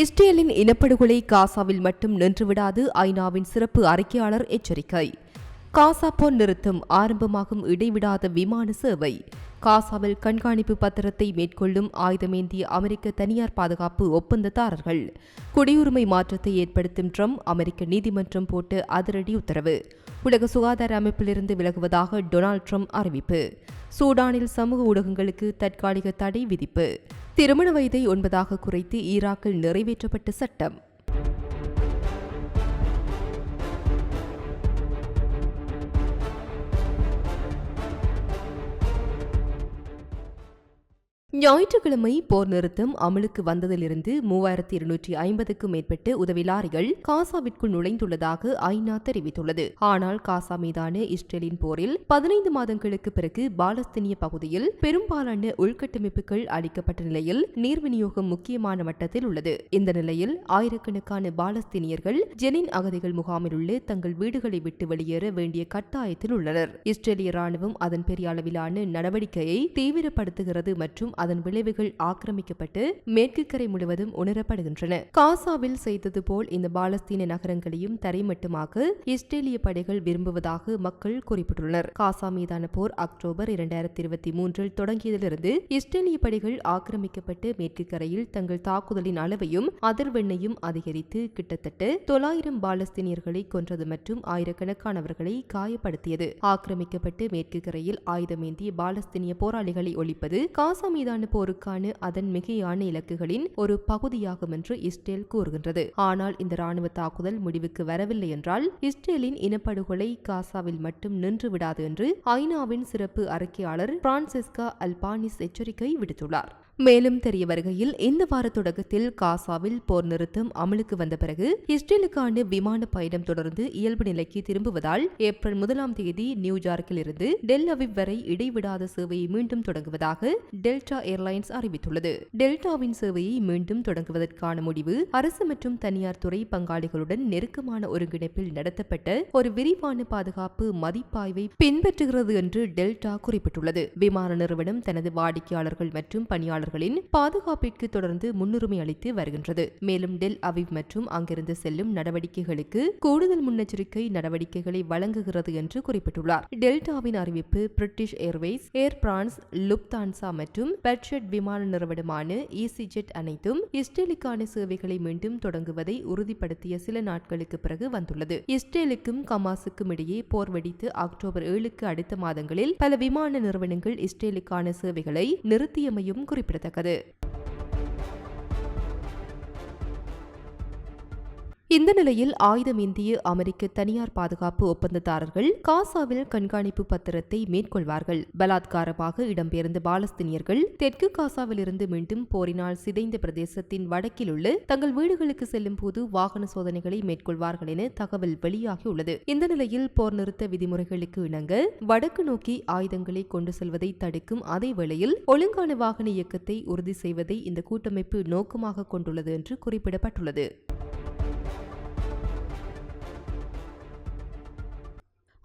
இஸ்ரேலின் இனப்படுகொலை காசாவில் மட்டும் நின்றுவிடாது ஐநாவின் சிறப்பு அறிக்கையாளர் எச்சரிக்கை. காசா போர் நிறுத்தம் ஆரம்பமாகும் இடைவிடாத விமான சேவை. காசாவில் கண்காணிப்பு பத்திரத்தை மேற்கொள்ளும் ஆயுதமேந்திய அமெரிக்க தனியார் பாதுகாப்பு ஒப்பந்ததாரர்கள். குடியுரிமை மாற்றத்தை ஏற்படுத்தும் ட்ரம்ப் அமெரிக்க நீதிமன்றம் போட்டு அதிரடி உத்தரவு. உலக சுகாதார அமைப்பிலிருந்து விலகுவதாக டொனால்ட் ட்ரம்ப் அறிவிப்பு. சூடானில் சமூக ஊடகங்களுக்கு தற்காலிக தடை விதிப்பு. திருமண வயதை ஒன்பதாக குறைத்து ஈராக்கில் நிறைவேற்றப்பட்ட சட்டம். ஞாயிற்றுக்கிழமை போர் நிறுத்தம் அமலுக்கு வந்ததிலிருந்து மூவாயிரத்தி இருநூற்றி ஐம்பதுக்கும் மேற்பட்ட உதவி லாரிகள் காசாவிற்குள் நுழைந்துள்ளதாக ஐநா தெரிவித்துள்ளது. ஆனால் காசா மீதான இஸ்ரேலின் போரில் பதினைந்து மாதங்களுக்கு பிறகு பாலஸ்தீனிய பகுதியில் பெரும்பாலான உள்கட்டமைப்புகள் அளிக்கப்பட்ட நிலையில் நீர் விநியோகம் முக்கியமான மட்டத்தில் உள்ளது. இந்த நிலையில் ஆயிரக்கணக்கான பாலஸ்தீனியர்கள் ஜெனின் அகதிகள் முகாமில் உள்ள தங்கள் வீடுகளை விட்டு வெளியேற வேண்டிய கட்டாயத்தில் உள்ளனர். இஸ்ரேலிய ராணுவம் அதன் பெரிய அளவிலான நடவடிக்கையை தீவிரப்படுத்துகிறது மற்றும் அதன் விளைவுகள் ஆக்கிரமிக்கப்பட்டு மேற்கு கரை முழுவதும் உணரப்படுகின்றன. காசாவில் செய்தது போல் இந்த பாலஸ்தீன நகரங்களையும் தரைமட்டமாக இஸ்ரேலிய படைகள் விரும்புவதாக மக்கள் குறிப்பிட்டுள்ளனர். காசா மீதான போர் அக்டோபர் இரண்டாயிரத்தி இருபத்தி மூன்றில் தொடங்கியதிலிருந்து இஸ்ரேலிய படைகள் ஆக்கிரமிக்கப்பட்டு மேற்கு கரையில் தங்கள் தாக்குதலின் அளவையும் அதிர்வெண்ணையும் அதிகரித்து கிட்டத்தட்ட தொள்ளாயிரம் பாலஸ்தீனியர்களை கொன்றது மற்றும் ஆயிரக்கணக்கானவர்களை காயப்படுத்தியது. ஆக்கிரமிக்கப்பட்டு மேற்கு கரையில் ஆயுதமேந்திய பாலஸ்தீனிய போராளிகளை ஒழிப்பது காசா மீதான போருக்கான அதன் மிகையான இலக்குகளின் ஒரு பகுதியாகும் என்று இஸ்ரேல் கூறுகின்றது. ஆனால் இந்த ராணுவ தாக்குதல் முடிவுக்கு வரவில்லை என்றால் இஸ்ரேலின் இனப்படுகொலை காசாவில் மட்டும் நின்று விடாது என்று ஐநாவின் சிறப்பு அறிக்கையாளர் பிரான்சிஸ்கா அல்பானிஸ் எச்சரிக்கை விடுத்துள்ளார். மேலும் தெரிய வருகையில் இந்த வார தொடக்கத்தில் காசாவில் போர் நிறுத்தம் அமலுக்கு வந்த பிறகு இஸ்ரேலுக்கான விமான பயணம் தொடர்ந்து இயல்பு நிலைக்கு திரும்புவதால் ஏப்ரல் முதலாம் தேதி நியூயார்க்கில் இருந்து டெல் அவிவ் வரை இடைவிடாத சேவையை மீண்டும் தொடங்குவதாக டெல்டா ஏர்லைன்ஸ் அறிவித்துள்ளது. டெல்டாவின் சேவையை மீண்டும் தொடங்குவதற்கான முடிவு அரசு மற்றும் தனியார் துறை பங்காளிகளுடன் நெருக்கமான ஒருங்கிணைப்பில் நடத்தப்பட்ட ஒரு விரிவான பாதுகாப்பு மதிப்பாய்வை பின்பற்றுகிறது என்று டெல்டா குறிப்பிட்டுள்ளது. விமான நிறுவனம் தனது வாடிக்கையாளர்கள் மற்றும் பணியாளர் பணியாளர்களின் பாதுகாப்பிற்கு தொடர்ந்து முன்னுரிமை அளித்து வருகின்றது. மேலும் டெல் அவிவ் மற்றும் அங்கிருந்து செல்லும் நடவடிக்கைகளுக்கு கூடுதல் முன்னெச்சரிக்கை நடவடிக்கைகளை வழங்குகிறது என்று குறிப்பிட்டுள்ளார். டெல்டாவின் அறிவிப்பு British Airways Air France Lufthansa மற்றும் பெட்ஷெட் விமான நிறுவனமான இசிஜெட் அனைத்தும் இஸ்ரேலுக்கான சேவைகளை மீண்டும் தொடங்குவதை உறுதிப்படுத்திய சில நாட்களுக்கு பிறகு வந்துள்ளது. இஸ்ரேலுக்கும் கமாசுக்கும் இடையே போர் வெடித்து அக்டோபர் ஏழுக்கு அடுத்த மாதங்களில் பல விமான நிறுவனங்கள் இஸ்ரேலுக்கான சேவைகளை நிறுத்தியமையும் குறிப்பிடத்தக்கது இந்த நிலையில் ஆயுதம் இந்திய அமெரிக்க தனியார் பாதுகாப்பு ஒப்பந்ததாரர்கள் காசாவில் கண்காணிப்பு பத்திரத்தை மேற்கொள்வார்கள். பலாத்காரமாக இடம்பெயர்ந்த பாலஸ்தீனியர்கள் தெற்கு காசாவிலிருந்து மீண்டும் போரினால் சிதைந்த பிரதேசத்தின் வடக்கில் உள்ள தங்கள் வீடுகளுக்கு செல்லும் போது வாகன சோதனைகளை மேற்கொள்வார்கள் என தகவல் வெளியாகியுள்ளது. இந்த நிலையில் போர் நிறுத்த விதிமுறைகளுக்கு இணங்க வடக்கு நோக்கி ஆயுதங்களை கொண்டு செல்வதை தடுக்கும் அதே வேளையில் ஒழுங்கான வாகன இயக்கத்தை உறுதி செய்வதை இந்த கூட்டமைப்பு நோக்கமாக கொண்டுள்ளது என்று குறிப்பிடப்பட்டுள்ளது.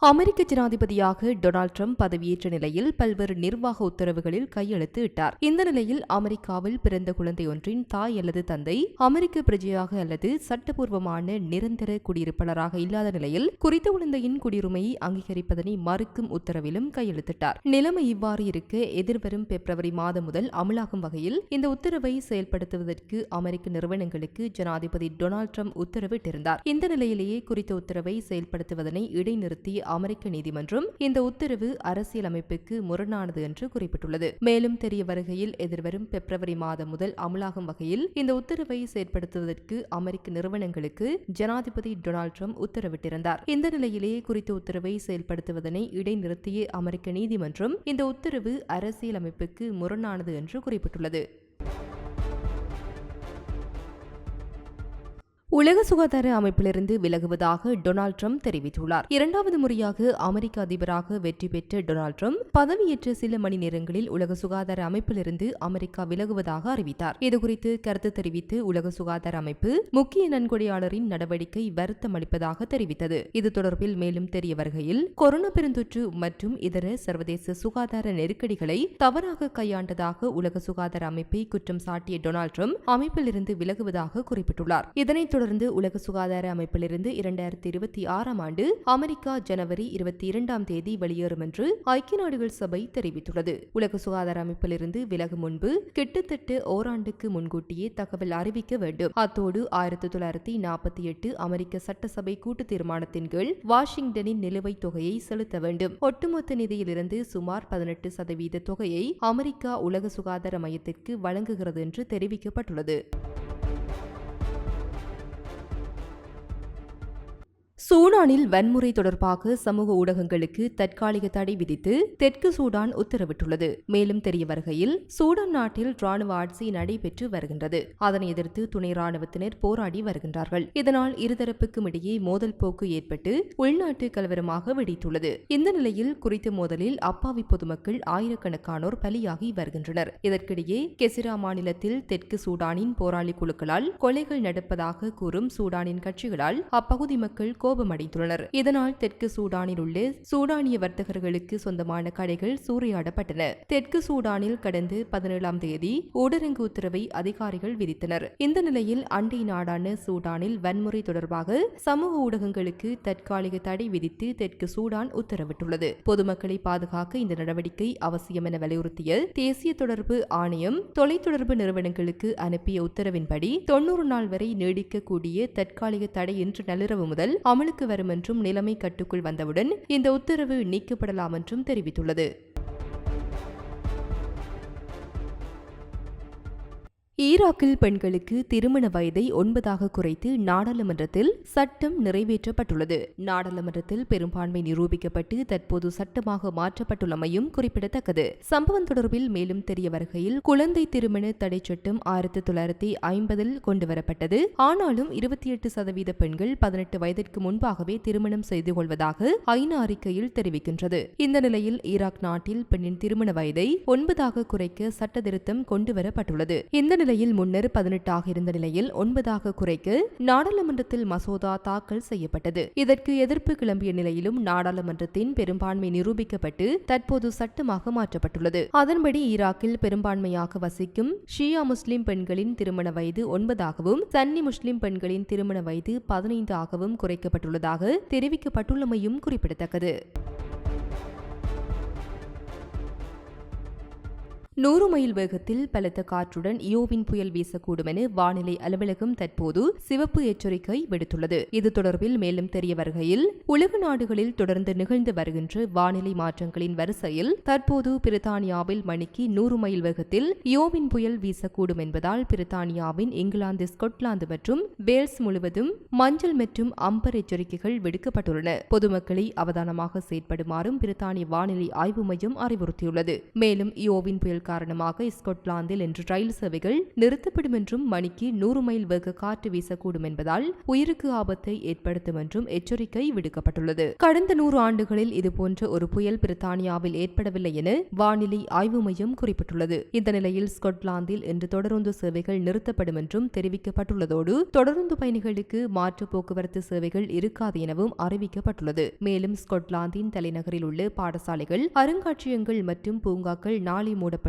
அமெரிக்க ஜனாதிபதியாக டொனால்ட் ட்ரம்ப் பதவியேற்ற நிலையில் பல்வேறு நிர்வாக உத்தரவுகளில் கையெழுத்து இட்டார். இந்த நிலையில் அமெரிக்காவில் பிறந்த குழந்தை ஒன்றின் தாய் அல்லது தந்தை அமெரிக்க பிரஜையாக அல்லது சட்டபூர்வமான நிரந்தர குடியிருப்பாளராக இல்லாத நிலையில் குறித்த குழந்தையின் குடியுரிமையை அங்கீகரிப்பதனை மறுக்கும் உத்தரவிலும் கையெழுத்திட்டார். நிலைமை இவ்வாறு இருக்க எதிர்வரும் பிப்ரவரி மாதம் முதல் அமலாகும் வகையில் இந்த உத்தரவை செயல்படுத்துவதற்கு அமெரிக்க நிறுவனங்களுக்கு ஜனாதிபதி டொனால்ட் ட்ரம்ப் உத்தரவிட்டிருந்தார். இந்த நிலையிலேயே குறித்த உத்தரவை செயல்படுத்துவதனை இடைநிறுத்தி அமெரிக்க நீதிமன்றம் இந்த உத்தரவு அரசியலமைப்புக்கு முரணானது என்று குறிப்பிட்டுள்ளது. மேலும் தெரிய வருகையில் எதிர்வரும் பிப்ரவரி மாதம் முதல் அமலாகும் வகையில் இந்த உத்தரவை செயற்படுத்துவதற்கு அமெரிக்க நிறுவனங்களுக்கு ஜனாதிபதி டொனால்ட் ட்ரம்ப் உத்தரவிட்டிருந்தார். இந்த நிலையிலேயே குறித்த உத்தரவை செயல்படுத்துவதனை இடைநிறுத்திய அமெரிக்க நீதிமன்றம் இந்த உத்தரவு அரசியலமைப்புக்கு முரணானது என்று குறிப்பிட்டுள்ளது. உலக சுகாதார அமைப்பிலிருந்து விலகுவதாக டொனால்ட் ட்ரம்ப் தெரிவித்துள்ளார். இரண்டாவது முறையாக அமெரிக்க அதிபராக வெற்றி பெற்ற டொனால்ட் ட்ரம்ப் பதவியேற்ற சில மணி நேரங்களில் உலக சுகாதார அமைப்பிலிருந்து அமெரிக்கா விலகுவதாக அறிவித்தார். இதுகுறித்து கருத்து தெரிவித்து உலக சுகாதார அமைப்பு முக்கிய நன்கொடையாளரின் நடவடிக்கை வருத்தம் அளிப்பதாக தெரிவித்தது. இது தொடர்பில் மேலும் தெரிய வருகையில் கொரோனா பெருந்தொற்று மற்றும் இதர சர்வதேச சுகாதார நெருக்கடிகளை தவறாக கையாண்டதாக உலக சுகாதார அமைப்பை குற்றம் சாட்டிய டொனால்ட் ட்ரம்ப் அமைப்பிலிருந்து விலகுவதாக குறிப்பிட்டுள்ளார். இதனைத் தொடர்ந்து உலக சுகாதார அமைப்பிலிருந்து இரண்டாயிரத்தி இருபத்தி ஆறாம் ஆண்டு அமெரிக்கா ஜனவரி இருபத்தி இரண்டாம் தேதி வெளியேறும் என்று ஐக்கிய நாடுகள் சபை தெரிவித்துள்ளது. உலக சுகாதார அமைப்பிலிருந்து விலகும் முன்பு கிட்டத்தட்ட ஓராண்டுக்கு முன்கூட்டியே தகவல் அறிவிக்க வேண்டும். அத்தோடு ஆயிரத்தி தொள்ளாயிரத்தி நாற்பத்தி எட்டு அமெரிக்க சட்டசபை கூட்டு தீர்மானத்தின் கீழ் வாஷிங்டனின் நிலுவைத் தொகையை செலுத்த வேண்டும். ஒட்டுமொத்த நிதியிலிருந்து சுமார் பதினெட்டு சதவீத தொகையை அமெரிக்கா உலக சுகாதார மையத்திற்கு வழங்குகிறது என்று தெரிவிக்கப்பட்டுள்ளது. சூடானில் வன்முறை தொடர்பாக சமூக ஊடகங்களுக்கு தற்காலிக தடை விதித்து தெற்கு சூடான் உத்தரவிட்டுள்ளது. மேலும் தெரிய வருகையில் சூடான் நாட்டில் ராணுவ ஆட்சி நடைபெற்று வருகின்றது. அதனை எதிர்த்து துணை ராணுவத்தினர் போராடி வருகின்றார்கள். இதனால் இருதரப்புக்கும் இடையே மோதல் போக்கு ஏற்பட்டு உள்நாட்டு கலவரமாக வெடித்துள்ளது. இந்த நிலையில் குறித்த மோதலில் அப்பாவி பொதுமக்கள் ஆயிரக்கணக்கானோர் பலியாகி வருகின்றனர். இதற்கிடையே கெசிரா மாநிலத்தில் தெற்கு சூடானின் போராளி குழுக்களால் கொலைகள் நடப்பதாக கூறும் சூடானின் கட்சிகளால் அப்பகுதி மக்கள் கோபமடைந்துள்ளனர். இதனால் தெற்கு சூடானில் உள்ள சூடானிய வர்த்தகர்களுக்கு சொந்தமான கடைகள் சூறையாடப்பட்டன. தெற்கு சூடானில் கடந்த பதினேழாம் தேதி ஊடரங்கு உத்தரவை அதிகாரிகள் விதித்தனர். இந்த நிலையில் அண்டை நாடான சூடானில் வன்முறை தொடர்பாக சமூக ஊடகங்களுக்கு தற்காலிக தடை விதித்து தெற்கு சூடான் உத்தரவிட்டுள்ளது. பொதுமக்களை பாதுகாக்க இந்த நடவடிக்கை அவசியம் என வலியுறுத்திய தேசிய தொடர்பு ஆணையம் தொலைத்தொடர்பு நிறுவனங்களுக்கு அனுப்பிய உத்தரவின்படி தொன்னூறு நாள் வரை நீடிக்கக்கூடிய தற்காலிக தடை இன்று நள்ளிரவு முதல் அமல் அமலுக்கு வரும் என்றும் நிலைமை கட்டுக்குள் வந்தவுடன் இந்த உத்தரவு நீக்கப்படலாம் என்றும் தெரிவித்துள்ளது. ஈராக்கில் பெண்களுக்கு திருமண வயதை ஒன்பதாக குறைத்து நாடாளுமன்றத்தில் சட்டம் நிறைவேற்றப்பட்டுள்ளது. நாடாளுமன்றத்தில் பெரும்பான்மை நிரூபிக்கப்பட்டு தற்போது சட்டமாக மாற்றப்பட்டுள்ளமையும் குறிப்பிடத்தக்கது. சம்பவம் தொடர்பில் மேலும் தெரிய வருகையில் குழந்தை திருமண தடை சட்டம் ஆயிரத்தி தொள்ளாயிரத்தி ஐம்பதில் கொண்டுவரப்பட்டது. ஆனாலும் இருபத்தி எட்டு சதவீத பெண்கள் பதினெட்டு வயதிற்கு முன்பாகவே திருமணம் செய்து கொள்வதாக ஐநா அறிக்கையில் தெரிவிக்கின்றது. இந்த நிலையில் ஈராக் நாட்டில் பெண்ணின் திருமண வயதை ஒன்பதாக குறைக்க சட்ட திருத்தம் கொண்டுவரப்பட்டுள்ளது. இந்த நிலையில் முன்னர் பதினெட்டாக இருந்த நிலையில் ஒன்பதாக குறைக்க நாடாளுமன்றத்தில் மசோதா தாக்கல் செய்யப்பட்டது. இதற்கு எதிர்ப்பு கிளம்பிய நிலையிலும் நாடாளுமன்றத்தின் பெரும்பான்மை நிரூபிக்கப்பட்டு தற்போது சட்டமாக மாற்றப்பட்டுள்ளது. அதன்படி ஈராக்கில் பெரும்பான்மையாக வசிக்கும் ஷியா முஸ்லிம் பெண்களின் திருமண வயது ஒன்பதாகவும் சன்னி முஸ்லிம் பெண்களின் திருமண வயது பதினைந்து ஆகவும் குறைக்கப்பட்டுள்ளதாக தெரிவிக்கப்பட்டுள்ளமையும் குறிப்பிடத்தக்கது. நூறு மைல் வேகத்தில் பலத்த காற்றுடன் இயோவின் புயல் வீசக்கூடும் என வானிலை அலுவலகம் தற்போது சிவப்பு எச்சரிக்கை விடுத்துள்ளது. இது தொடர்பில் மேலும் தெரிய வருகையில் உலக நாடுகளில் தொடர்ந்து நிகழ்ந்து வருகின்ற வானிலை மாற்றங்களின் வரிசையில் தற்போது பிரித்தானியாவில் மணிக்கு நூறு மைல் வேகத்தில் இயோவின் புயல் வீசக்கூடும் என்பதால் பிரித்தானியாவின் இங்கிலாந்து ஸ்கொட்லாந்து மற்றும் வேல்ஸ் முழுவதும் மஞ்சள் மற்றும் அம்பர் எச்சரிக்கைகள் விடுக்கப்பட்டுள்ளன. பொதுமக்களை அவதானமாக செயற்படுமாறும் பிரித்தானிய வானிலை ஆய்வு மையம் அறிவுறுத்தியுள்ளது. மேலும் இயோவின் புயல் காரணமாக ஸ்கொட்லாந்தில் இன்று ரயில் சேவைகள் நிறுத்தப்படும் என்றும் மணிக்கு நூறு மைல் வேக காற்று வீசக்கூடும் என்பதால் உயிருக்கு ஆபத்தை ஏற்படுத்தும் என்றும் எச்சரிக்கை விடுக்கப்பட்டுள்ளது. கடந்த நூறு ஆண்டுகளில் இதுபோன்ற ஒரு புயல் பிரித்தானியாவில் ஏற்படவில்லை என வானிலை ஆய்வு மையம் குறிப்பிட்டுள்ளது. இந்த நிலையில் ஸ்கொட்லாந்தில் இன்று தொடருந்து சேவைகள் நிறுத்தப்படும் என்றும் தெரிவிக்கப்பட்டுள்ளதோடு தொடருந்து பயணிகளுக்கு மாற்று போக்குவரத்து சேவைகள் இருக்காது எனவும் அறிவிக்கப்பட்டுள்ளது. மேலும் ஸ்கொட்லாந்தின் தலைநகரில் உள்ள பாடசாலைகள் அருங்காட்சியகங்கள் மற்றும் பூங்காக்கள் நாளை மூடப்படும்